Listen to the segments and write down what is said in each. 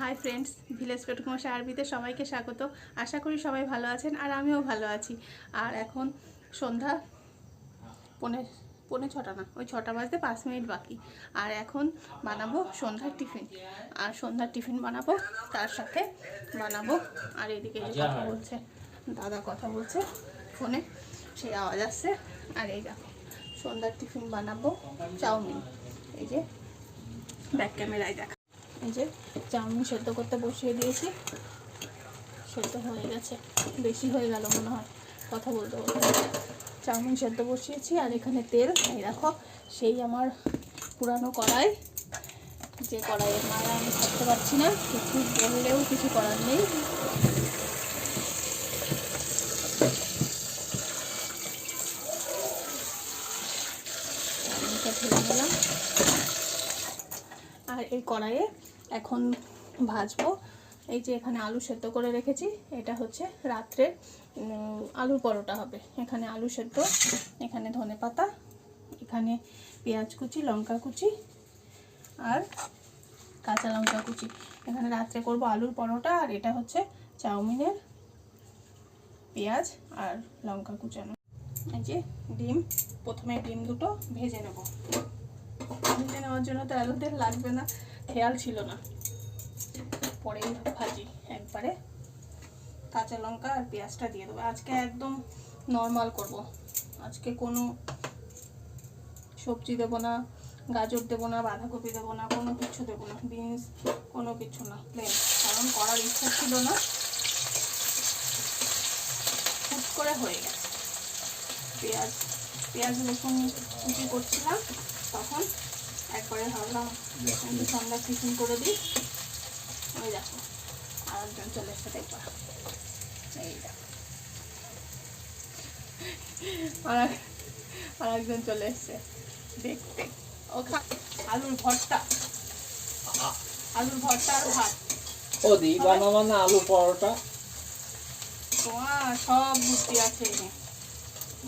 Hi friends village পেটকুমশা আরবিতে সবাইকে স্বাগত। আশা করি সবাই ভালো আছেন আর আমিও ভালো আছি। আর এখন সন্ধ্যা পৌনে, পনে ছটা না, ওই ছটা বাজতে পাঁচ মিনিট বাকি। আর এখন বানাবো সন্ধ্যার টিফিন। আর সন্ধ্যার টিফিন বানাবো, তার সাথে বানাবো। আর এদিকে কথা বলছে, দাদা কথা বলছে ফোনে সেই আওয়াজ আসছে। আর এই দেখো, সন্ধ্যার টিফিন বানাবো, চাউমিন। এই যে ব্যাক ক্যামেরায় দেখা। এই যে চাউমিন সেদ্ধ করতে বসিয়ে দিয়েছি। সেদ্ধ হয়ে গেছে। বেশি হয়ে গেল মনে হয় কথা বলতে বলতে। চাউমিন সেদ্ধ বসিয়েছি আর এখানে তেল। এই দেখো, সেই আমার পুরানো কড়াই। যে কড়াইয়ের মায়া আমি থাকতে পারছি না। কিছু বললেও কিছু করার নেই। আর এই কড়াইয়ে এখন ভাজবো। এই যে এখানে আলু সেদ্ধ করে রেখেছি, এটা হচ্ছে রাত্রে আলুর পরোটা হবে। এখানে আলু সেদ্ধ, এখানে ধনে পাতা, এখানে পেঁয়াজ কুচি, লঙ্কা কুচি আর কাঁচা লঙ্কা কুচি। এখানে রাত্রে করব আলুর পরোটা আর এটা হচ্ছে চাউমিনের পেঁয়াজ আর লঙ্কা কুচানো। এই যে ডিম, প্রথমে ডিম দুটো ভেজে নেব। ভেজে নেওয়ার জন্য তো তেল লাগবে না। খেয়াল ছিল না। পরেই ভাজি একবারে কাঁচা লঙ্কা আর পেঁয়াজটা দিয়ে দেবো। আজকে একদম নর্মাল করব। আজকে কোনো সবজি দেবো না, গাজর দেবো না, বাঁধাকপি দেবো না, কোনো কিছু দেবো না, বিনস, কোনো কিছু না প্লেন কারণ করার ইচ্ছা ছিল না। হুট করে হয়ে গেছে। পেঁয়াজ পেঁয়াজ রসুন কুচি করছিলাম, তখন একবারে ভাবলাম একটু সন্ধ্যা টিফিন করে দিই। ওই দেখো আরেকজন চলে এসছে দেখবা। এই দেখো। আর আরেকজন চলে এসছে দেখতে। ও খা আলুর ভর্তা। আলুর ভর্তা আর ভাত। ও দি বানাবো না আলু পরোটা। তোমার সব বুদ্ধি আছে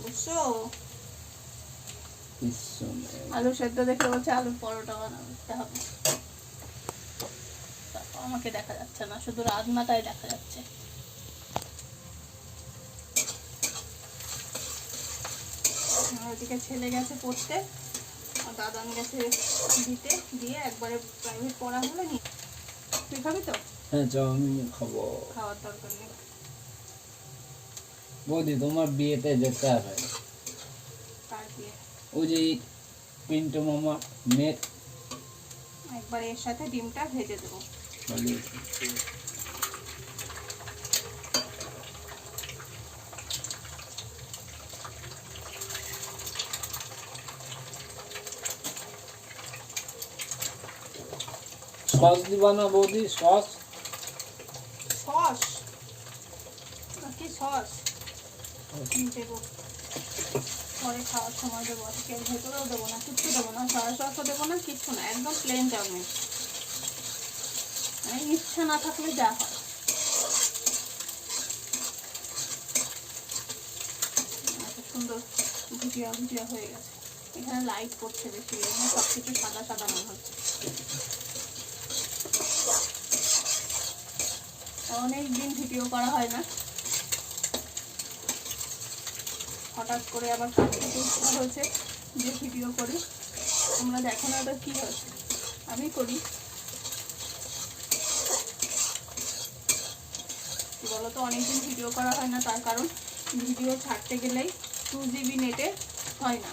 বুঝছ? আলু সেদ্ধ দেখে বলছে আলুর পরোটা বানাতে হবে। আমাকে দেখা যাচ্ছে না শুধু দেখা যাচ্ছে। ওদিকে ছেলে গেছে পড়তে আর দাদান গেছে দিতে দিয়ে একবারে প্রাইভেট পড়া হলে নি। তুই খাবি তো? হ্যাঁ চাউমিন খাব। খাওয়ার দরকার নেই। বৌদি তোমার বিয়েতে যেতে হবে। তার দিয়ে ওই যে পিন্টু মামা মেয়ের একবার এর সাথে ডিমটা ভেজে দেবো সস দিবা না বৌদি সস সস কি সস দেবো পরে খাওয়ার সময় দেবো আজকে ভেতরেও দেবো না, কিচ্ছু দেবো না, সয়া সসও দেবো না, কিচ্ছু না, একদম প্লেন চাউমিন মানে ইচ্ছা না থাকলে যা হয়। সুন্দর ভুজিয়া ভুজিয়া হয়ে গেছে। এখানে লাইট পড়ছে বেশি, এখানে সব কিছু সাদা সাদা মনে হচ্ছে। অনেক দিন ভিডিও করা হয় না। হঠাৎ করে আবার করতে হয়েছে যে ভিডিও করি। তোমরা দেখো না ওটা কী হয়েছে আমি করি। কি বলো তো অনেকদিন ভিডিও করা হয় না, তার কারণ ভিডিও ছাড়তে গেলেই টু জিবি নেটে হয় না।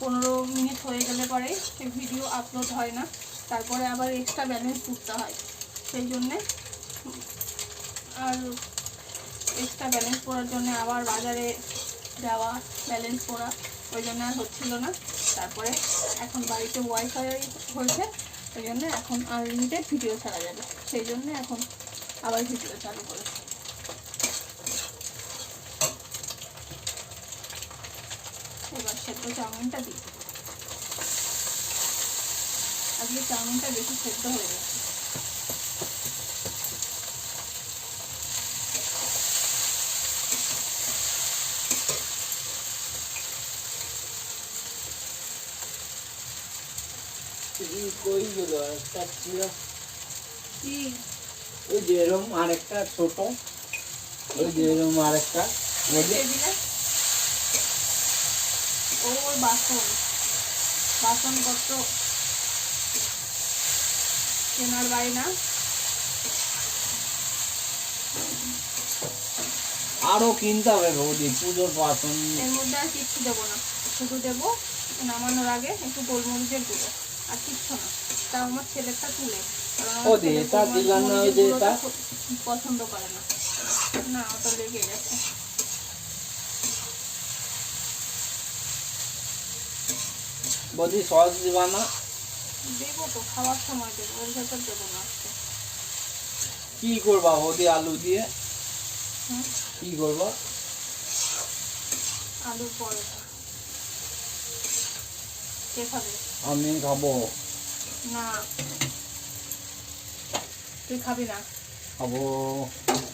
পনেরো মিনিট হয়ে গেলে পরে ভিডিও আপলোড হয় না, তারপরে আবার এক্সট্রা ব্যালেন্স করতে হয়। সেই জন্যে আর এক্সট্রা ব্যালেন্স করার জন্য আবার বাজারে যাওয়া ব্যালেন্স করা, ওই জন্য আর হচ্ছিল না। তারপরে এখন বাড়িতে ওয়াইফাই হয়েছে, ওই জন্য এখন আনলিমিটেড ভিডিও ছাড়া যাবে। সেই জন্য এখন আবার ভিডিও চালু করেছে। এবার সেদ্ধ চাউমিনটা দিই আজকে চাউমিনটা বেশি সেদ্ধ হয়ে গেছে। কই একটা ছিল। ওই যে এরকম আরেকটা ছোট। ওই যে এরকম আরেকটা। ওর বাসন। বাসনপত্র। কেনার বাড়ি না? আরও কিনতে হবে বৌদি পুজোর বাসন। এর মধ্যে আর কিচ্ছু দেবো না। শুধু দেবো নামানোর আগে একটু গোলমরিচের গুঁড়ো। আর কিচ্ছু না। তাও আমার তুলে। ও দি, এটা দিলাম না, ওই যে এটা? পছন্দ করে না। না ওটা লেগে গেছে। বৌদি সস দিবা না? দেবো তো খাওয়ার সময় দেবো ওর ভেতর দেবো না কি করবা বৌদি আলু দিয়ে? কি করবা? আলুর পরোটা। কে খাবে? আমি খাব। না। তুই খাবি না? খাব।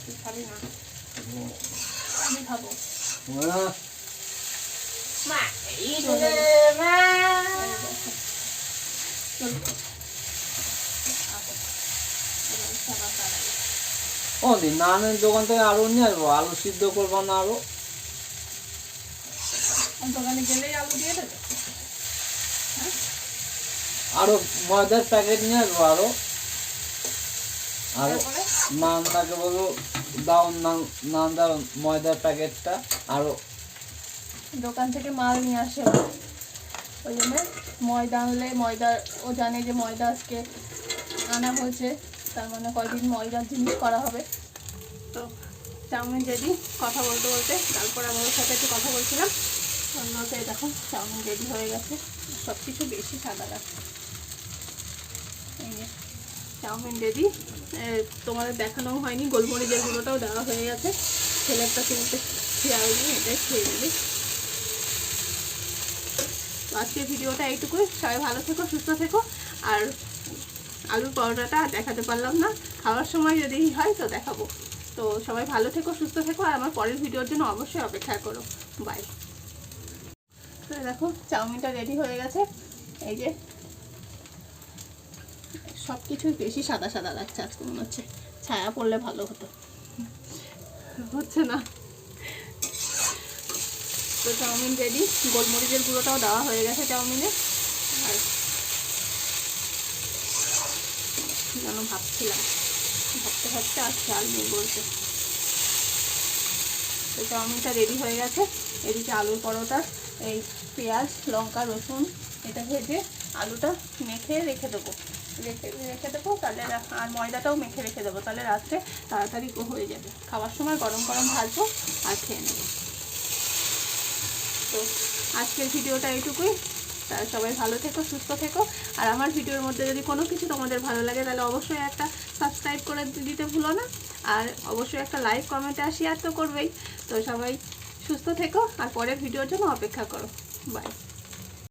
তুই খাবি না? খাব। আমি খাব। মা। এই চলে। চল। ও নানের দোকান থেকে আলু নিয়ে আসব। আলু সিদ্ধ করব না আরও। দোকানে গেলেই আলু দিয়ে দেবে? আরও ময়দার প্যাকেট নিয়ে আসব আরও। আরও নানটাকে বলো দাও নান নান ময়দার প্যাকেটটা আরও। দোকান থেকে মাল নিয়ে আসে ওই জন্য ময়দা আনলে ময়দা ও জানে যে ময়দা আজকে আনা হয়েছে তার মানে কয়দিন ময়দার জিনিস করা হবে। তো চাউমিন রেডি কথা বলতে বলতে তারপর আমি ওর সাথে একটু কথা বলছিলাম। অন্যতে দেখো চাউমিন রেডি হয়ে গেছে। সব কিছু বেশি সাদা যে চাউমিন রেডি তোমাদের দেখানো হয়নি, গোলমরিচের গুঁড়োটাও দেওয়া হয়ে গেছে। ছেলেরটা কিনতে খেয়াল নেই, এটাই খেয়ে নেবে। আজকের ভিডিওটা এইটুকুই। সবাই ভালো থেকো, সুস্থ থেকো। আর আলুর পরোটাটা দেখাতে পারলাম না। খাওয়ার সময় যদি হয় তো দেখাবো। তো সবাই ভালো থেকো, সুস্থ থেকো। আর আমার পরের ভিডিওর জন্য অবশ্যই অপেক্ষা করো। বাই। তো দেখো, চাউমিনটা রেডি হয়ে গেছে। এই যে সব কিছুই বেশি সাদা সাদা লাগছে আজকে মনে হচ্ছে। ছায়া পড়লে ভালো হতো। হচ্ছে না। তো চাউমিন রেডি গোলমরিচের গুঁড়োটাও দেওয়া হয়ে গেছে চাউমিনে। আর যেন ভাবছিলাম। ভাবতে ভাবতে আর খেয়াল নেই বলতে। তো চাউমিনটা রেডি হয়ে গেছে। এদিকে আলুর পরোটা, এই পেঁয়াজ, লঙ্কা, রসুন, এটা ভেজে আলুটা মেখে রেখে দেবো। রেখে রেখে দেবো, তাহলে আর ময়দাটাও মেখে রেখে দেবো, তাহলে রাত্রে তাড়াতাড়ি হয়ে যাবে। খাওয়ার সময় গরম গরম ভাজবো আর খেয়ে নেব। তো আজকের ভিডিওটা এইটুকুই। তারা সবাই ভালো থেকো, সুস্থ থেকো। আর আমার ভিডিওর মধ্যে যদি কোনো কিছু তোমাদের ভালো লাগে, তাহলে অবশ্যই একটা সাবস্ক্রাইব করে দিতে ভুলো না। আর অবশ্যই একটা লাইক কমেন্ট আর শেয়ার তো করবেই। তো সবাই সুস্থ থেকো, আর পরের ভিডিওর জন্য অপেক্ষা করো। বাই